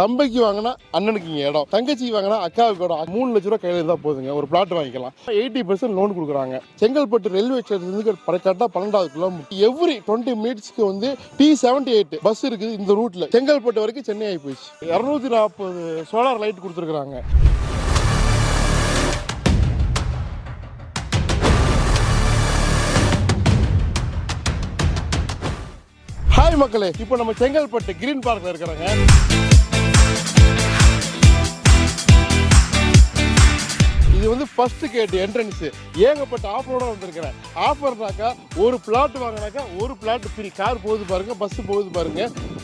தம்பிக்கு வாங்கினா அண்ணனுக்கு இங்கே இடம். தங்கச்சிக்கு வாங்கினா அக்காவுக்கு இடம். மூணு லட்ச ரூபா கையில் இருந்தால் போதுங்க. ஒரு பிளாட் வாங்கிக்கலாம். எயிட்டி பர்சன்ட் லோன் கொடுக்குறாங்க. செங்கல்பட்டு ரயில்வே ஸ்டேஷன் கரெக்டாக பன்னெண்டாவது கிலோமீட்டர் எவ்ரி டுவெண்ட்டி மினிட்ஸ்க்கு வந்து டி செவன்டி எயிட் பஸ் இருக்குது இந்த ரூட்டில் செங்கல்பட்டு வரைக்கும் சென்னை ஆகி போயிடுச்சு இரநூத்தி நாற்பது சோலார் லைட் கொடுத்துருக்குறாங்க. ஹாய் மக்களே இப்போ நம்ம செங்கல்பட்டு கிரீன் பார்க்ல இருக்கிறோங்க. இது வந்து ஃபர்ஸ்ட் கேட் என்ட்ரன்ஸ் ஏகப்பட்ட ஆஃபரோட வந்திருக்கிறேன். ஆஃபர்னாக்கா ஒரு பிளாட் வாங்கினாக்கா ஒரு பிளாட் ஃப்ரீ கார் போகுது பாருங்க பஸ் போகுது பாருங்க.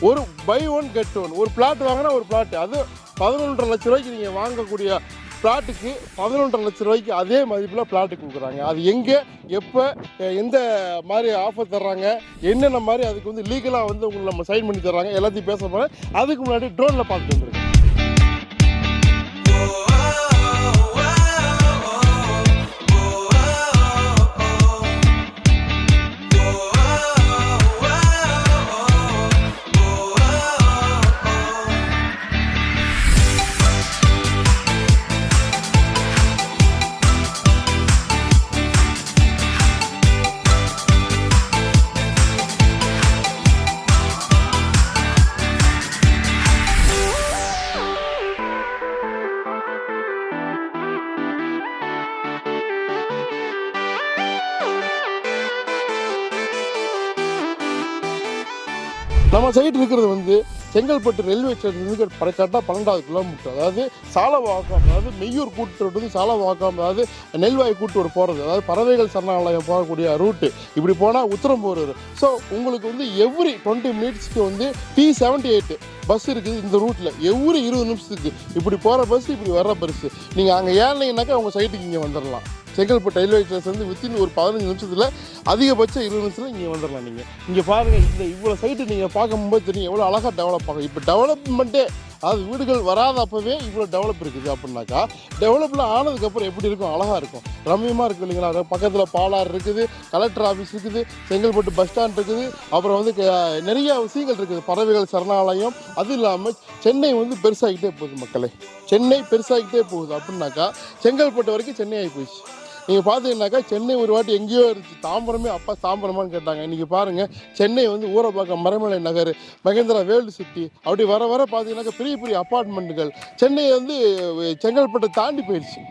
ஒரு பை ஒன் கெட் ஒன் ஒரு பிளாட் வாங்கினா ஒரு பிளாட் அது பதினொன்றரை லட்ச ரூபாய்க்கு நீங்கள் வாங்கக்கூடிய பிளாட்டுக்கு பதினொன்றரை லட்ச ரூபாய்க்கு அதே மதிப்பில் பிளாட்டு கொடுக்குறாங்க. அது எங்கே எப்போ எந்த மாதிரி ஆஃபர் தர்றாங்க என்னென்ன மாதிரி அதுக்கு வந்து லீகலாக வந்து உங்களுக்கு நம்ம சைன் பண்ணி தர்றாங்க எல்லாத்தையும் பேச போகிறேன் அதுக்கு முன்னாடி ட்ரோனில் பார்த்துட்டு வந்துருக்கேன் நம்ம சைடு இருக்கிறது வந்து செங்கல்பட்டு ரயில்வே ஸ்டேஷன் கரெக்டாக பன்னெண்டாவது கிலோமீட்டர் அதாவது சாலவாக்கம் அதாவது மெய்யூர் கூட்டு சாலவாக்கம் அதாவது நெல்வாய் கூட்டு போகிறது அதாவது பறவைகள் சரணாலயம் போகக்கூடிய ரூட்டு இப்படி போனால் உத்தரம் போகிறது ஸோ உங்களுக்கு வந்து எவ்ரி டுவெண்ட்டி மினிட்ஸ்க்கு வந்து டி செவன்ட்டி எயிட் பஸ் இருக்குது இந்த ரூட்டில் எவ்வளோ இருபது நிமிஷத்துக்கு இப்படி போகிற பஸ் இப்படி வர்ற பஸ் நீங்கள் அங்கே ஏறினீங்கனாக்கா உங்கள் சைட்டுக்கு இங்கே வந்துடலாம் செங்கல்பட்டு ரயில்வே ஸ்டேஷன்லேருந்து வித்தின் ஒரு பதினஞ்சு நிமிஷத்தில் அதிகபட்சம் இருபது நிமிஷத்தில் இங்கே வந்துடலாம் நீங்கள் இங்கே பாருங்கள் இந்த இவ்வளோ சைட்டு நீங்கள் பார்க்கும்போது தெரியும் எவ்வளோ அழகாக டெவலப் ஆகும். இப்போ டெவலப்மெண்ட்டே அதாவது வீடுகள் வராத அப்போவே இவ்வளோ டெவலப் இருக்குது அப்படின்னாக்கா டெவலப்லாம் ஆனதுக்கப்புறம் எப்படி இருக்கும்? அழகாக இருக்கும். ரம்மியமாக இருக்கும் இல்லைங்களா? பக்கத்தில் பாலார் இருக்குது கலெக்டர் ஆஃபீஸ் இருக்குது செங்கல்பட்டு பஸ் ஸ்டாண்ட் இருக்குது அப்புறம் வந்து க- நிறைய விஷயங்கள் இருக்குது. பறவைகள் சரணாலயம் அது இல்லாமல் சென்னை வந்து பெருசாகிட்டே போகுது மக்களே. சென்னை பெருசாகிட்டே போகுது அப்படின்னாக்கா செங்கல்பட்டு வரைக்கும் சென்னை ஆகி போயிடுச்சு. நீங்கள் பார்த்தீங்கன்னாக்கா சென்னை ஒரு வாட்டி எங்கேயோ இருந்துச்சு. தாம்பரமே அப்பா தாம்பரமான்னு கேட்டாங்க. இன்றைக்கி பாருங்கள் சென்னை வந்து ஊரப்பாக்கம் மறைமலை நகர் மகேந்திரா வேர்ல்டு சிட்டி அப்படி வர வர பார்த்தீங்கன்னாக்கா பெரிய பெரிய அப்பார்ட்மெண்ட்டுகள் சென்னை வந்து செங்கல்பட்டை தாண்டி போயிடுச்சு.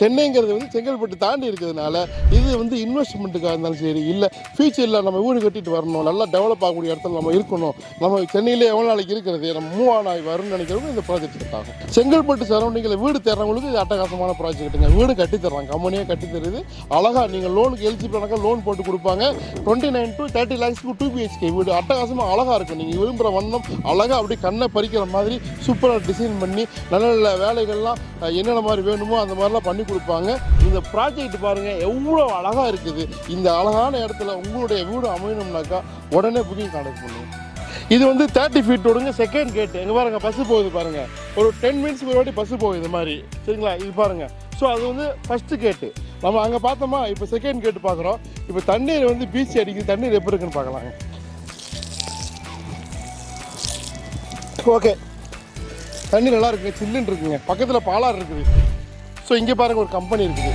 சென்னைங்கிறது வந்து செங்கல்பட்டு தாண்டி இருக்கிறதுனால இது வந்து இன்வெஸ்ட்மெண்ட்டுக்காக இருந்தாலும் சரி இல்லை ஃபியூச்சரில் நம்ம வீடு கட்டிட்டு வரணும் நல்லா டெவலப் ஆகக்கூடிய இடத்துல நம்ம இருக்கணும். நம்ம சென்னையிலே எவ்வளோ நாளைக்கு இருக்கிறது? நம்ம மூவ் ஆன் ஆகி வரும்னு நினைக்கிறவங்க இந்த ப்ராஜெக்ட் ஆகும் செங்கல்பட்டு சரௌண்டிங்கில் வீடு தேடுறவங்களுக்கு இது அட்டகாசமான ப்ராஜெக்ட்டுங்க வீடு கட்டி தர்றாங்க கம்பெனியாக கட்டி தருது அழகாக நீங்கள் லோனுக்கு எலிஜிபிளானாக்கா லோன் போட்டு கொடுப்பாங்க. டுவெண்ட்டி நைன் டு தேர்ட்டி லேக்ஸ்க்கு டூ பிஹெச்கே வீடு. அட்டகாசமாக அழகாக இருக்கும் நீங்கள் விரும்புகிற வண்ணம் அழகாக அப்படி கண்ணை பறிக்கிற மாதிரி சூப்பராக டிசைன் பண்ணி நல்ல நல்ல வேலைகள்லாம் என்னென்ன மாதிரி வேணுமோ அந்த மாதிரிலாம் பண்ணி கொடுப்பாங்க. இந்த ப்ராஜெக்ட் பாருங்கள் எவ்வளோ அழகாக இருக்குது. இந்த அழகான இடத்துல உங்களுடைய வீடு அமையணும்னாக்கா உடனே புக்கிங் கான்டாக்ட் பண்ணுவோம் இது வந்து தேர்ட்டி ஃபீட் விடுங்க செகண்ட் கேட்டு எங்கே பாருங்கள் பஸ்ஸு போகுது பாருங்கள் ஒரு டென் மினிட்ஸ்க்கு ஒரு வாட்டி பஸ்ஸு போகுது இது மாதிரி. சரிங்களா? இது பாருங்கள் ஸோ அது வந்து ஃபஸ்ட்டு கேட்டு நம்ம அங்கே பார்த்தோமா? இப்போ செகண்ட் கேட்டு பார்க்குறோம். இப்போ தண்ணீர் வந்து பீச் அடிக்குது. தண்ணீர் எப்படி இருக்குன்னு பார்க்கலாங்க ஓகே தண்ணி நல்லா இருக்குங்க. சில்லுன்னு இருக்குங்க. பக்கத்தில் பாலாறு இருக்குது. ஸோ இங்கே பாருங்க ஒரு கம்பெனி இருக்குது.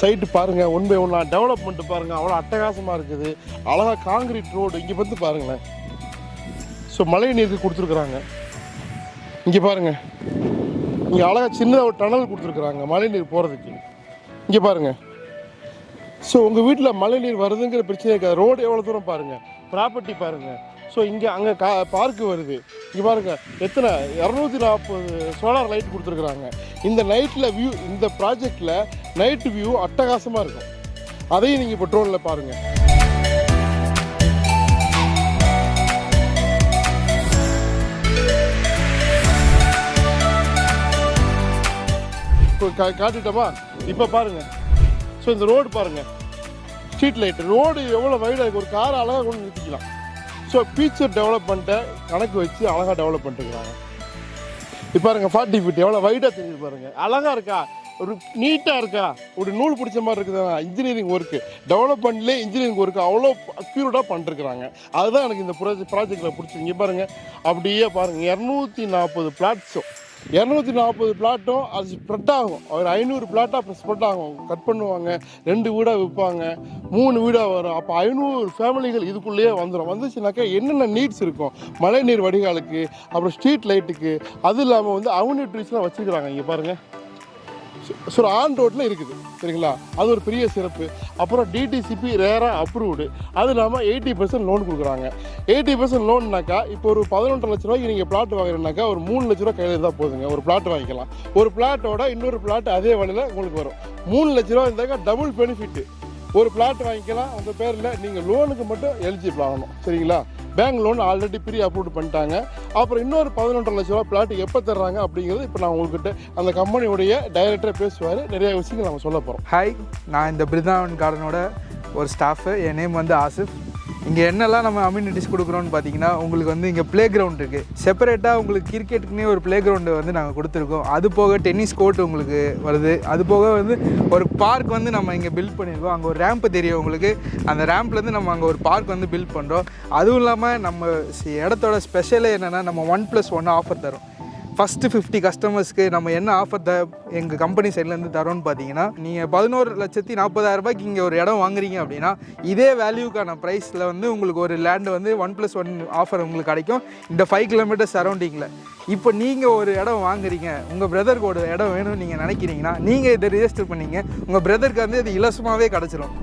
சைட்டு பாருங்க. ஒன் பை ஒன்னா டெவலப்மெண்ட்டு பாருங்கள் அவ்வளோ அட்டகாசமாக இருக்குது. அழகா காங்கிரீட் ரோடு இங்கே வந்து பாருங்களேன். ஸோ மழை நீருக்கு கொடுத்துருக்குறாங்க. இங்கே பாருங்கள் இங்கே அழகாக சின்னதாக ஒரு டனல் கொடுத்துருக்குறாங்க மழைநீர் போகிறதுக்கு இங்கே பாருங்கள் ஸோ உங்கள் வீட்டில் மழைநீர் வருதுங்கிற பிரச்சனை இருக்காது. ரோடு எவ்வளோ தூரம் பாருங்கள் ப்ராப்பர்ட்டி பாருங்கள் ஸோ இங்கே அங்கே கா பார்க்கு வருது. இங்கே பாருங்கள் எத்தனை? இரநூத்தி நாற்பது சோலார் லைட் கொடுத்துருக்குறாங்க. இந்த நைட்டில் வியூ இந்த ப்ராஜெக்டில் நைட்டு வியூ அட்டகாசமாக இருக்கும். அதையும் நீங்கள் இப்போ ட்ரோனில் பாருங்கள் காட்டிட்டோமா? இப்போ பாருங்க. ஸோ இந்த ரோடு பாருங்க. ஸ்ட்ரீட் லைட் ரோடு எவ்வளோ வைடாக இருக்குது ஒரு கார் அழகாக கொண்டு நிறுத்திக்கலாம். ஸோ ஃபீச்சர் டெவலப்மெண்ட்டை கணக்கு வச்சு அழகாக டெவலப் பண்ணிட்டுருக்குறாங்க இப்போ பாருங்க ஃபார்ட்டி ஃபீட் எவ்வளோ வைடாக தெரியுது பாருங்க. அழகாக இருக்கா? ஒரு நீட்டாக இருக்கா? ஒரு நூல் பிடிச்ச மாதிரி இருக்குதா. இன்ஜினியரிங் ஒர்க்கு டெவலப்மெண்ட்லேயே இன்ஜினியரிங் ஒர்க்கு அவ்வளோ அக்யூரேட்டாக பண்ணிருக்கிறாங்க அதுதான் எனக்கு இந்த ப்ராஜெக்ட் ப்ராஜெக்டில் பிடிச்சிருங்க பாருங்கள் அப்படியே பாருங்கள் இரநூத்தி நாற்பது பிளாட்ஸும் இரநூத்தி நாற்பது பிளாட்டும் அது ஸ்ப்ரெட் ஆகும். ஒரு ஐநூறு பிளாட்டாக அப்புறம் ஸ்ப்ரெட் ஆகும். கட் பண்ணுவாங்க. ரெண்டு வீடாக விற்பாங்க. மூணு வீடாக வரும். அப்போ ஐநூறு ஃபேமிலிகள் இதுக்குள்ளேயே வந்துடும் வந்துச்சுனாக்கா என்னென்ன நீட்ஸ் இருக்கும்? மழைநீர் வடிகாலுக்கு அப்புறம் ஸ்ட்ரீட் லைட்டுக்கு அது இல்லாமல் வந்து அவனிட்ரிஸ்லாம் வச்சுக்கிறாங்க இங்கே பாருங்கள் ஸோ ஆன் ரோட்டில் இருக்குது சரிங்களா? அது ஒரு பெரிய சிறப்பு. அப்புறம் டிடிசிபி ரேராக அப்ரூவ்டு அது இல்லாமல் எயிட்டி பர்சன்ட் லோன் கொடுக்குறாங்க. எயிட்டி பர்சன்ட் லோன்னாக்கா இப்போ ஒரு பதினொன்று லட்ச ரூபாய்க்கு நீங்கள் பிளாட் வாங்குறீங்கனாக்கா ஒரு மூணு லட்ச ரூபா கையில் இருந்தால் போதுங்க. ஒரு பிளாட் வாங்கிக்கலாம். ஒரு பிளாட்டோட இன்னொரு பிளாட் அதே வழியில் உங்களுக்கு வரும். மூணு லட்ச ரூபா இருந்தாக்கா டபுள் பெனிஃபிட் ஒரு பிளாட் வாங்கிக்கலாம். அந்த பேரில் நீங்கள் லோனுக்கு மட்டும் எலிஜிபிள் ஆகணும். சரிங்களா? Bank loan already pre approve பண்ணிட்டாங்க. அப்புறம் இன்னொரு பதினொன்றரை லட்ச ரூபா பிளாட் எப்போ தர்றாங்க அப்படிங்கிறது இப்போ நான் உங்கள்கிட்ட அந்த கம்பெனியுடைய டைரக்டர் பேசுவார். நிறைய விஷயங்கள் நம்ம சொல்ல போகிறோம் ஹாய் நான் இந்த பிருந்தாவன் கார்டனோட ஒரு ஸ்டாஃபு என் நேம் வந்து ஆசிஃப். இங்கே என்னெல்லாம் நம்ம அம்யூனிட்டிஸ் கொடுக்குறோன்னு பார்த்தீங்கன்னா உங்களுக்கு வந்து இங்கே ப்ளே கிரவுண்ட் இருக்குது செப்பரேட்டாக உங்களுக்கு கிரிக்கெட்டுக்குனே ஒரு ப்ளே கிரவுண்டு வந்து நாங்கள் கொடுத்துருக்கோம். அது போக டென்னிஸ் கோர்ட் உங்களுக்கு வருது. அது போக வந்து ஒரு பார்க் வந்து நம்ம இங்கே பில்ட் பண்ணியிருக்கோம் அங்கே ஒரு ரேம்ப் தெரியும் உங்களுக்கு. அந்த ரேம்ப்லேருந்து நம்ம அங்கே ஒரு பார்க் வந்து பில்ட் பண்ணுறோம் அதுவும் இல்லாமல் நம்ம இடத்தோட ஸ்பெஷலே என்னென்னா நம்ம ஒன் ப்ளஸ் ஒன் ஆஃபர் தரும். ஃபஸ்ட்டு ஃபிஃப்டி கஸ்டமர்ஸ்க்கு நம்ம என்ன ஆஃபர் த எங்கள் கம்பெனி சைட்லேருந்து தரோன்னு பார்த்தீங்கன்னா நீங்கள் பதினோரு லட்சத்தி நாற்பதாயிரம் ரூபாய்க்கு இங்கே ஒரு இடம் வாங்குறீங்க அப்படின்னா இதே வேல்யூக்கான ப்ரைஸில் வந்து உங்களுக்கு ஒரு லேண்டு வந்து ஒன் ப்ளஸ் ஒன் ஆஃபர் உங்களுக்கு கிடைக்கும். இந்த ஃபைவ் கிலோமீட்டர் சரௌண்டிங்கில் இப்போ நீங்கள் ஒரு இடம் வாங்குறீங்க உங்கள் பிரதருக்கு ஒரு இடம் வேணும்னு நீங்கள் நினைக்கிறீங்கன்னா நீங்கள் இதை ரிஜிஸ்டர் பண்ணீங்க உங்கள் பிரதருக்கு வந்து இது இலவசமாகவே கிடச்சிரும்.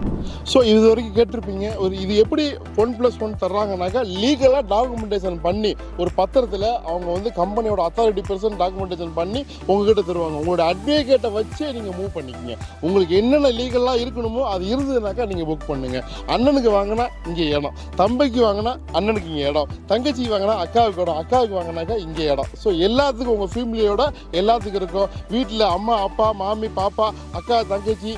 ஸோ இது வரைக்கும் கேட்டிருப்பீங்க ஒரு இது எப்படி ஒன் ப்ளஸ் ஒன் தர்றாங்கனாக்கா லீகலாக டாக்குமெண்டேஷன் பண்ணி ஒரு பத்திரத்தில் அவங்க வந்து கம்பெனியோட அத்தாரிட்டி பர்சன் டாக்குமெண்டேஷன் பண்ணி உங்ககிட்ட தருவாங்க. உங்களோட அட்வொகேட்டை வச்சே நீங்கள் மூவ் பண்ணிக்கங்க. உங்களுக்கு என்னென்ன லீகல்லாம் இருக்கணுமோ அது இருந்ததுனாக்கா நீங்கள் புக் பண்ணுங்கள் அண்ணனுக்கு வாங்கினா இங்கே இடம். தம்பிக்கு வாங்கினா அண்ணனுக்கு இங்கே இடம். தங்கச்சிக்கு வாங்கினா அக்காவுக்கு இடம். அக்காவுக்கு வாங்கினாக்கா இங்கே இடம். ஸோ எல்லாத்துக்கும் உங்கள் ஃபேமிலியோட எல்லாத்துக்கும் இருக்கும். வீட்டில் அம்மா அப்பா மாமி பாப்பா அக்கா தங்கச்சி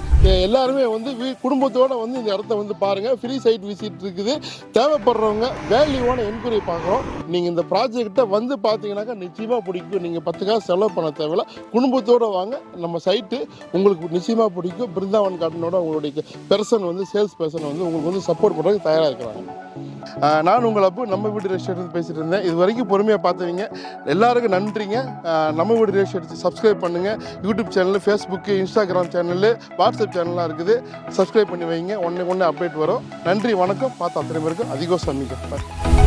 எல்லாருமே வந்து வீ குடும்பத்தோட வந்து இந்த இடத்த வந்து பாருங்கள் ஃப்ரீ சைட் விசிட் இருக்குது. தேவைப்படுறவங்க வேல்யூவான என்கொயரி பார்க்குறோம். நீங்கள் இந்த ப்ராஜெக்ட்டை வந்து பார்த்தீங்கன்னாக்கா நிச்சயமாக பிடிக்கும். நீங்கள் பத்து காசு செலவு பண்ண தேவையில்ல. குடும்பத்தோடு வாங்க. நம்ம சைட்டு உங்களுக்கு நிச்சயமாக பிடிக்கும். பிருந்தாவன் கார்டனோட உங்களுடைய பெர்சன் வந்து சேல்ஸ் பெர்சன் வந்து உங்களுக்கு வந்து சப்போர்ட் பண்ணுறதுக்கு தயாராக இருக்கிறாங்க. நான் உங்களை அப்போ நம்ம வீடு ரெஸ்டாரண்ட் பேசிட்டு இருந்தேன். இது வரைக்கும் பொறுமையாக பார்த்தவங்க. எல்லாருக்கும் நன்றிங்க. நம்ம வீடு ரெஸ்டாரண்ட் சப்ஸ்கிரைப் பண்ணுங்கள் YouTube channel Facebook Instagram channel WhatsApp சேனல்லாம் இருக்குது. சப்ஸ்கிரைப் பண்ணி வைங்க. ஒன்று ஒன்று அப்டேட் வரும். நன்றி வணக்கம். பார்த்து அத்தனை பேருக்கு அதிகம் சந்திக்க